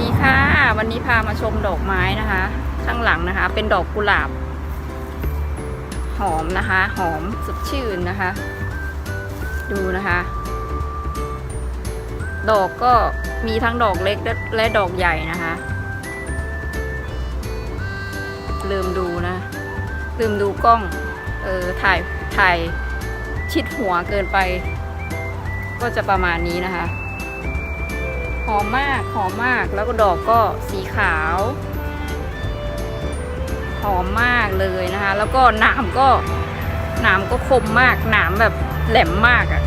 ดีค่ะ วันนี้พามาชมดอกไม้นะคะ ข้างหลังนะคะ เป็นดอกกุหลาบ หอมนะคะ หอมสดชื่นนะคะ ดูนะคะ ดอกก็มีทั้งดอกเล็กและและดอกใหญ่นะคะลืมดูนะ ลืมดูกล้อง เออถ่ายถ่ายชิดหัวเกินไป ก็จะประมาณนี้นะคะ หอมมากหอมมากแล้วก็ดอกก็สีขาวหอมมากเลยนะคะ แล้วก็หนามก็หนามก็คมมากหนามแบบแหลมมากอะ่ะ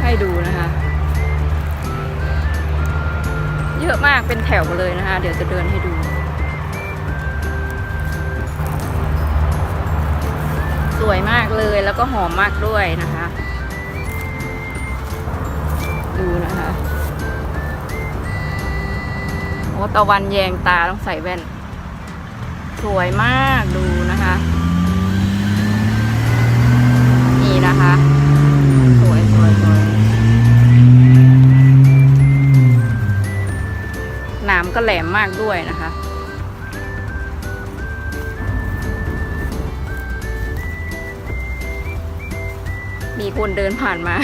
ให้ดูนะคะ เยอะมากเป็นแถวเลยนะคะ เดี๋ยวจะเดินให้ดูสวยมากเลยแล้วก็หอมมากด้วยนะคะ ดูนะคะ ตะวันแยงตาต้องใส่แว่น สวยมากดูนะคะ นี่นะคะ สวยสวยสวยหนามก็แหลมมากด้วยนะคะมีคนเดินผ่านมา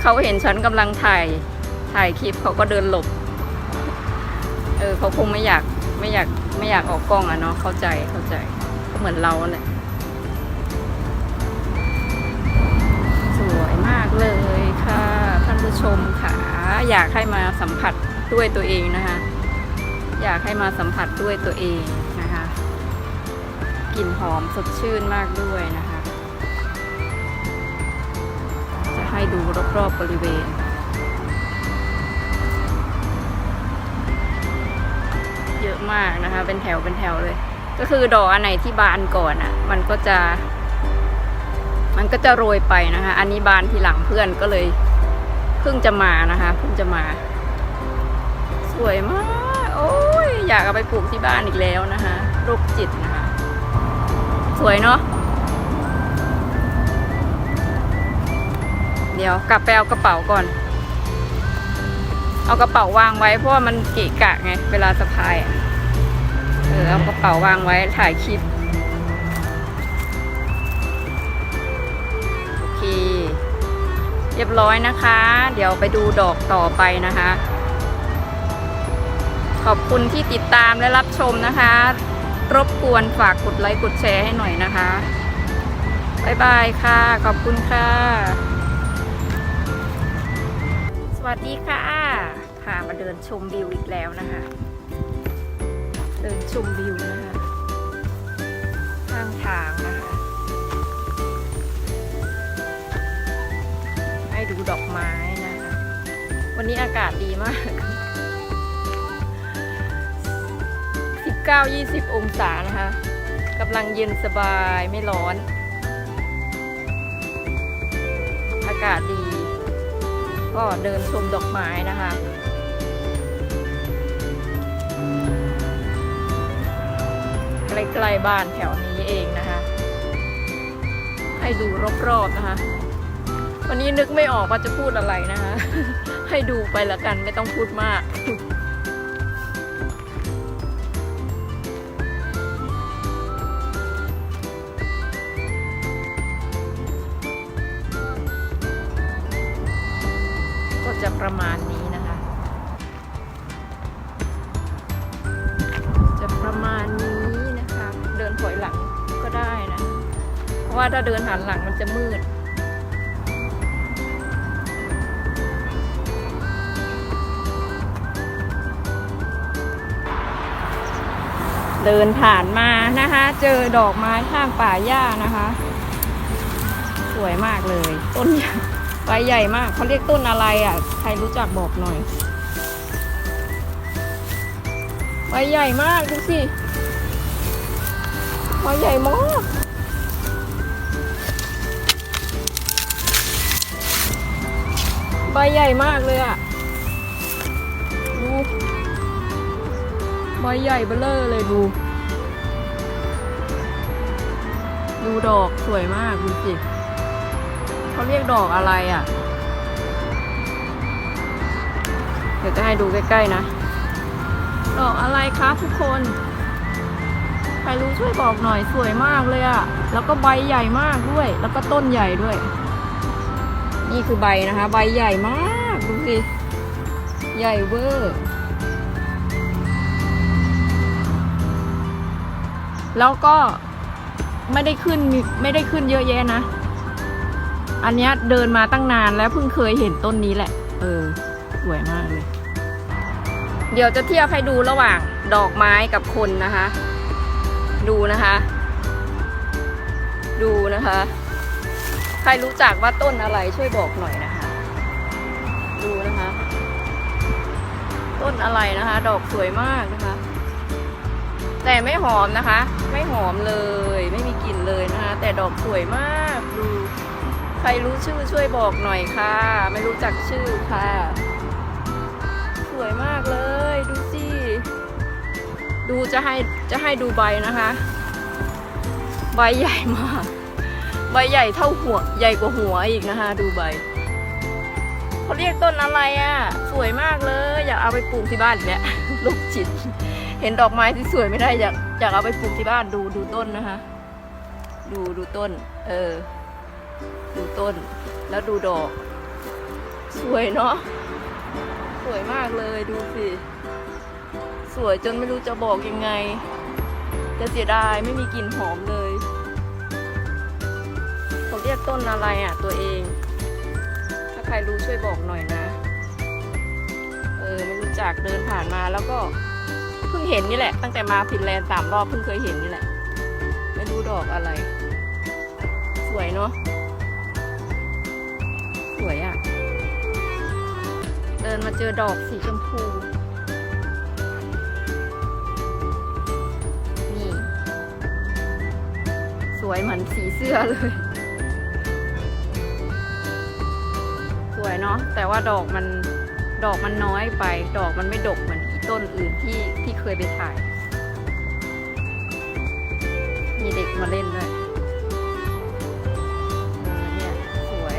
เขาเห็นฉันกำลังถ่าย ถ่ายคลิปเขาก็เดินหลบ เขาคงไม่อยากไม่อยากไม่อยากออกกล้องอะเนาะเข้าใจเข้าใจเหมือนเราแหละสวยมากเลยค่ะท่านผู้ชมค่ะ อยากให้มาสัมผัสด้วยตัวเองนะคะ อยากให้มาสัมผัสด้วยตัวเองนะคะกลิ่นหอมสดชื่นมากด้วยนะคะ จะให้ดูรอบๆบริเวณ มากนะคะ เป็นแถวเป็นแถวเลย ก็คือดอกอันไหนที่บานก่อนอะ่ะ มันก็จะ มันก็จะโรยไปนะคะ อันนี้บานทีหลังเพื่อนก็เลยเพิ่งจะมานะคะเพิ่งจะมา สวยมาก โอ้ยอยากเอาไปปลูกที่บ้านอีกแล้วนะคะโรคจิตนะคะ สวยเนาะเดี๋ยวกลับไปเอากระเป๋าก่อน เอากระเป๋าวางไว้เพราะว่ามันเกะกะไง เวลาสะพายอะ เออเอากระเป๋าวางไว้ถ่ายคลิป โอเค เรียบร้อยนะคะ เดี๋ยวไปดูดอกต่อไปนะคะ ขอบคุณที่ติดตามและรับชมนะคะ รบกวนฝากกดไลค์กดแชร์ให้หน่อยนะคะบ๊ายบายค่ะ ขอบคุณค่ะ สวัสดีค่ะ พามาเดินชมวิวอีกแล้วนะคะ เดินชมวิวนะคะข้างทางนะคะ ให้ดูดอกไม้นะคะ วันนี้อากาศดีมาก 19-20 องศานะคะกำลังเย็นสบายไม่ร้อน อากาศดี ก็เดินชมดอกไม้นะคะ ใกล้บ้านแถวนี้เองนะคะ ให้ดูรอบๆนะคะ วันนี้นึกไม่ออกว่าจะพูดอะไรนะคะ ให้ดูไปละกันไม่ต้องพูดมากก็จะประมาณ ว่าถ้าเดินหันหลังมันจะมืด เดินผ่านมานะคะ เจอดอกไม้ข้างป่าหญ้านะคะ สวยมากเลย ต้นใหญ่ใบใหญ่มากเขาเรียกต้นอะไรอะ ใครรู้จักบอกหน่อยใบใหญ่มากดูสิใบใหญ่มาก บใหญ่มากเลยอะดูใบใหญ่เบ้อเลอเลยดู ดูดอกสวยมากดูสิเขาเรียกดอกอะไรอะ เดี๋ยวจะให้ดูใกล้ๆนะ ดอกอะไรครับทุกคน ใครรู้ช่วยบอกหน่อยสวยมากเลยอะ แล้วก็ใบใหญ่มากด้วย แล้วก็ต้นใหญ่ด้วย นี่คือใบนะคะ ใบใหญ่มากดูสิใหญ่เวอร์แล้วก็ไม่ได้ขึ้นไม่ได้ขึ้นเยอะแยะนะ อันเนี้ยเดินมาตั้งนานแล้วเพิ่งเคยเห็นต้นนี้แหละ เออ สวยมากเลย เดี๋ยวจะเทียบให้ดูระหว่างดอกไม้กับคนนะคะ ดูนะคะ ดูนะคะ ใครรู้จักว่าต้นอะไรช่วยบอกหน่อยนะคะ ดูนะคะ ต้นอะไรนะคะ ดอกสวยมากนะคะ แต่ไม่หอมนะคะ ไม่หอมเลย ไม่มีกลิ่นเลยนะคะ แต่ดอกสวยมากดู ใครรู้ชื่อช่วยบอกหน่อยค่ะ ไม่รู้จักชื่อค่ะ สวยมากเลยดูสิดูจะให้จะให้ดูใบนะคะ ใบใหญ่มาก ใบใหญ่เท่าหัวใหญ่กว่าหัวอีกนะคะ ดูใบเขาเรียกต้นอะไรอะ่ะ สวยมากเลย อยากเอาไปปลูกที่บ้านเนี่ยลูกจิต เห็นดอกไม้ที่สวยไม่ได้อยากอยากเอาไปปลูกที่บ้านดูดูต้นนะคะ ดูดูต้น เออ ดูต้น แล้วดูดอก สวยเนาะสวยมากเลยดูสิสวยจนไม่รู้จะบอกยังไงแต่เสียดายไม่มีกลิ่นหอมเลย เรียกต้นอะไรอะตัวเอง ถ้าใครรู้ช่วยบอกหน่อยนะ เออไม่รู้จักเดินผ่านมาแล้วก็เพิ่งเห็นนี่แหละ ตั้งแต่มาฟินแลนด์สามรอบเพิ่งเคยเห็นนี่แหละ ไม่รู้ดอกอะไร สวยเนาะสวยอะ เดินมาเจอดอกสีชมพูนี่สวยเหมือนสีเสื้อเลย วยเนาะแต่ว่าดอกมันดอกมันน้อยไป ดอกมันไม่ดกเหมือนต้นอื่นที่ที่เคยไปถ่าย มีเด็กมาเล่นด้วยเนี่ยสวย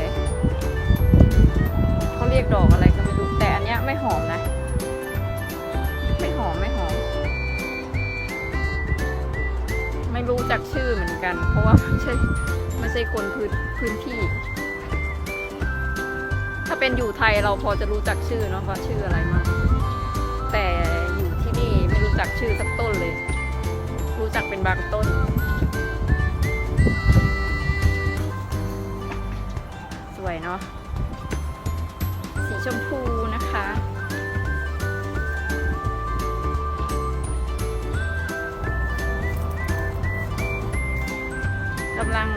เขาเรียกดอกอะไรก็ไม่รู้แต่อันเนี้ยไม่หอมนะ ไม่หอมไม่หอม ไม่รู้จักชื่อเหมือนกัน เพราะว่าไม่ใช่ไม่ใช่คนพื้นพื้นที่ เป็นอยู่ไทยเราพอจะรู้จักชื่อเนาะว่าชื่ออะไรมางแต่อยู่ที่นี่ไม่รู้จักชื่อสักต้นเลย รู้จักเป็นบางต้น สวยเนาะสีชมพูนะคะกำลัง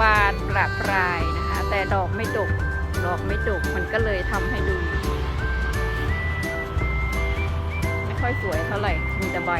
บานประปรายนะคะ แต่ดอกไม่ดก ดอกไม่ดกมันก็เลยทำให้ดู ไม่ค่อยสวยเท่าไหร่มีแต่ใบ